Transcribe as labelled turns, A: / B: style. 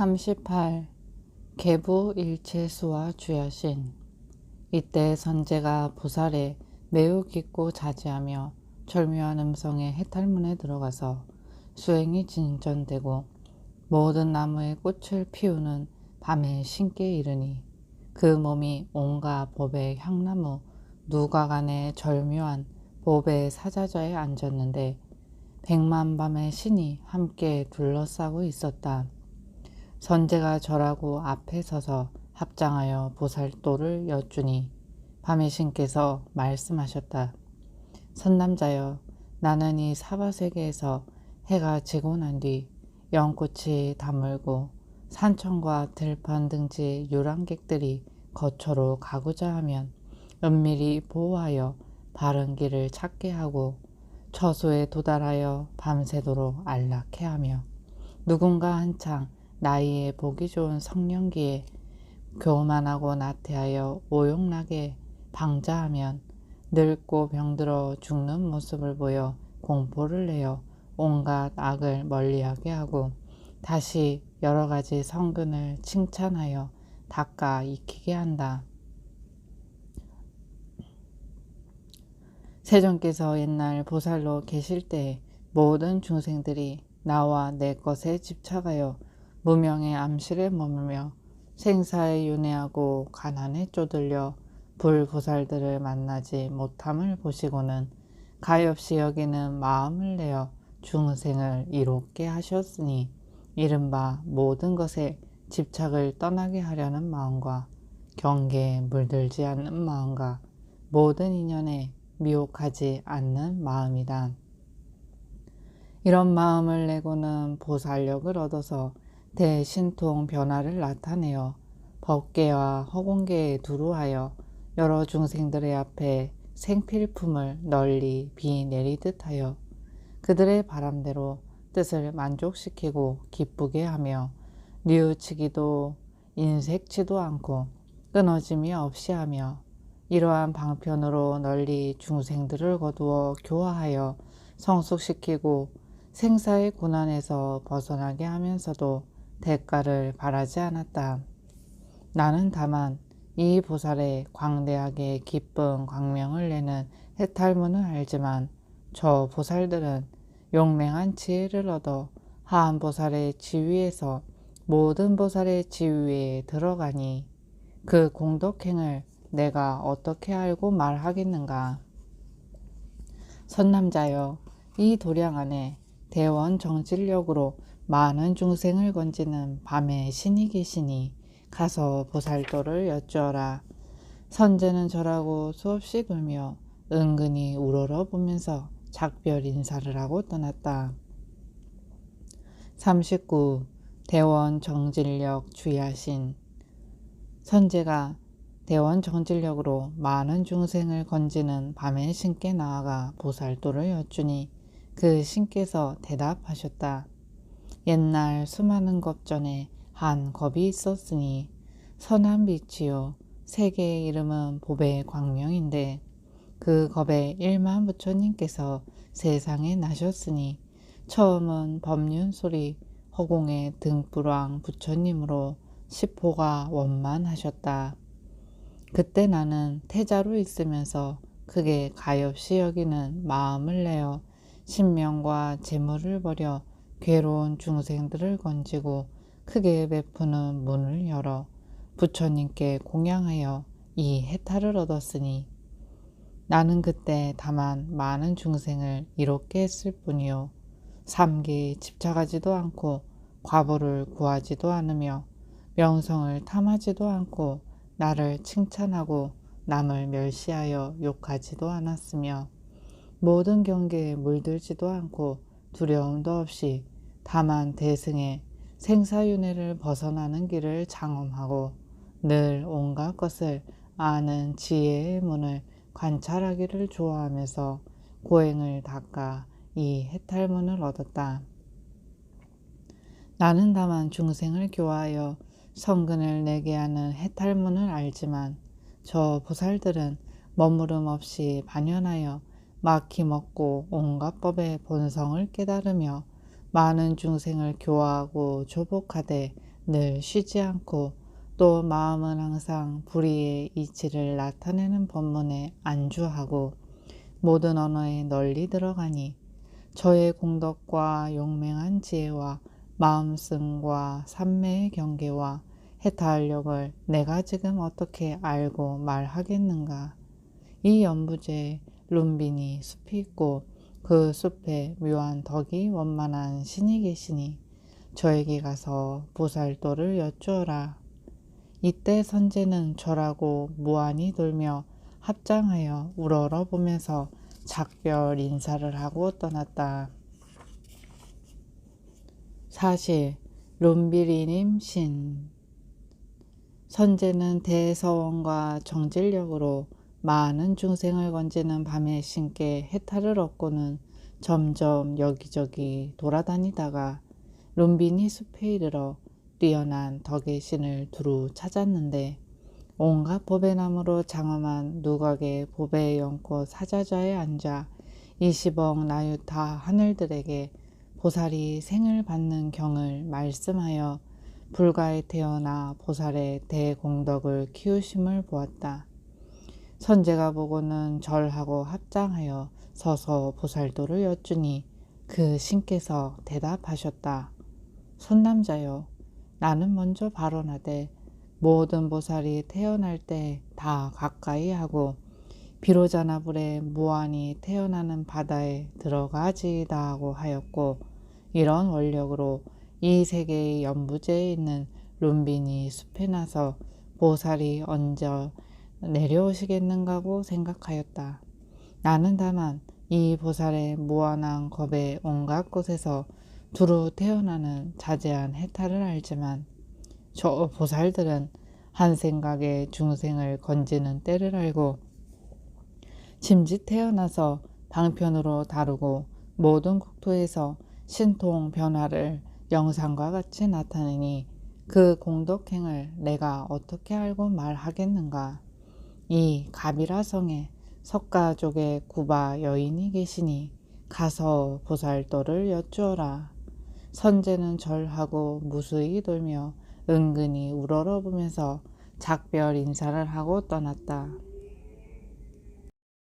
A: 38. 개부 일체수와 주야신 이때 선제가 보살에 매우 깊고 자지하며 절묘한 음성의 해탈문에 들어가서 수행이 진전되고 모든 나무의 꽃을 피우는 밤에 신께 이르니 그 몸이 온갖 법의 향나무 누가간의 절묘한 법의 사자자에 앉았는데 백만 밤의 신이 함께 둘러싸고 있었다. 선제가 절하고 앞에 서서 합장하여 보살도를 여쭈니 밤의 신께서 말씀하셨다. 선남자여 나는 이 사바세계에서 해가 지고 난 뒤 연꽃이 다물고 산천과 들판 등지 유랑객들이 거처로 가고자 하면 은밀히 보호하여 바른 길을 찾게 하고 처소에 도달하여 밤새도록 안락해 하며 누군가 한창 나이에 보기 좋은 성년기에 교만하고 나태하여 오용나게 방자하면 늙고 병들어 죽는 모습을 보여 공포를 내어 온갖 악을 멀리하게 하고 다시 여러 가지 성근을 칭찬하여 닦아 익히게 한다. 세존께서 옛날 보살로 계실 때 모든 중생들이 나와 내 것에 집착하여 무명의 암실에 머물며 생사에 윤회하고 가난에 쪼들려 불보살들을 만나지 못함을 보시고는 가엾이 여기는 마음을 내어 중생을 이롭게 하셨으니 이른바 모든 것에 집착을 떠나게 하려는 마음과 경계에 물들지 않는 마음과 모든 인연에 미혹하지 않는 마음이다. 이런 마음을 내고는 보살력을 얻어서 대신통 변화를 나타내어 법계와 허공계에 두루하여 여러 중생들의 앞에 생필품을 널리 비 내리듯 하여 그들의 바람대로 뜻을 만족시키고 기쁘게 하며 뉘우치기도 인색치도 않고 끊어짐이 없이 하며 이러한 방편으로 널리 중생들을 거두어 교화하여 성숙시키고 생사의 고난에서 벗어나게 하면서도 대가를 바라지 않았다. 나는 다만 이 보살의 광대하게 기쁜 광명을 내는 해탈문을 알지만 저 보살들은 용맹한 지혜를 얻어 하한 보살의 지위에서 모든 보살의 지위에 들어가니 그 공덕행을 내가 어떻게 알고 말하겠는가. 선남자여 이 도량 안에 대원 정질력으로 많은 중생을 건지는 밤에 신이 계시니 가서 보살도를 여쭈어라. 선제는 절하고 수없이 돌며 은근히 우러러 보면서 작별 인사를 하고 떠났다. 39. 대원 정질력 주야신 선제가 대원 정질력으로 많은 중생을 건지는 밤에 신께 나아가 보살도를 여쭈니 그 신께서 대답하셨다. 옛날 수많은 것 전에 한 겁이 있었으니 선한 빛이요 세계의 이름은 보배 광명인데 그 겁에 일만 부처님께서 세상에 나셨으니 처음은 법륜 소리 허공의 등불왕 부처님으로 시포가 원만하셨다. 그때 나는 태자로 있으면서 크게 가엾이 여기는 마음을 내어 신명과 재물을 버려 괴로운 중생들을 건지고 크게 베푸는 문을 열어 부처님께 공양하여 이 해탈을 얻었으니 나는 그때 다만 많은 중생을 이롭게 했을 뿐이요. 삼기에 집착하지도 않고 과보를 구하지도 않으며 명성을 탐하지도 않고 나를 칭찬하고 남을 멸시하여 욕하지도 않았으며 모든 경계에 물들지도 않고 두려움도 없이 다만 대승의 생사윤회를 벗어나는 길을 장엄하고 늘 온갖 것을 아는 지혜의 문을 관찰하기를 좋아하면서 고행을 닦아 이 해탈문을 얻었다. 나는 다만 중생을 교화하여 성근을 내게 하는 해탈문을 알지만 저 보살들은 머무름 없이 반연하여 막히 먹고 온갖 법의 본성을 깨달으며 많은 중생을 교화하고 조복하되 늘 쉬지 않고 또 마음은 항상 불의의 이치를 나타내는 법문에 안주하고 모든 언어에 널리 들어가니 저의 공덕과 용맹한 지혜와 마음씀과 삼매의 경계와 해탈력을 내가 지금 어떻게 알고 말하겠는가. 이 연부제 룸빈이 숲이 있고 그 숲에 묘한 덕이 원만한 신이 계시니 저에게 가서 보살도를 여쭈어라. 이때 선제는 절하고 무한히 돌며 합장하여 우러러 보면서 작별 인사를 하고 떠났다. 사실 롬비리님 신 선제는 대서원과 정질력으로 많은 중생을 건지는 밤의 신께 해탈을 얻고는 점점 여기저기 돌아다니다가 롬비니 숲에 이르러 뛰어난 덕의 신을 두루 찾았는데 온갖 보배나무로 장엄한 누각의 보배 연꽃 사자자에 앉아 20억 나유타 하늘들에게 보살이 생을 받는 경을 말씀하여 불가에 태어나 보살의 대공덕을 키우심을 보았다. 선제가 보고는 절하고 합장하여 서서 보살도를 여쭈니 그 신께서 대답하셨다. 손남자여 나는 먼저 발언하되 모든 보살이 태어날 때 다 가까이 하고 비로자나불에 무한히 태어나는 바다에 들어가지이다 하고 하였고 이런 원력으로 이 세계의 연부제에 있는 룸빈이 숲에 나서 보살이 얹어 내려오시겠는가고 생각하였다. 나는 다만 이 보살의 무한한 겁의 온갖 곳에서 두루 태어나는 자제한 해탈을 알지만 저 보살들은 한 생각에 중생을 건지는 때를 알고 짐짓 태어나서 방편으로 다루고 모든 국토에서 신통 변화를 영상과 같이 나타내니 그 공덕행을 내가 어떻게 알고 말하겠는가. 이 가비라 성에 석가족의 구바 여인이 계시니 가서 보살도를 여쭈어라. 선제는 절하고 무수히 돌며 은근히 우러러 보면서 작별 인사를 하고 떠났다.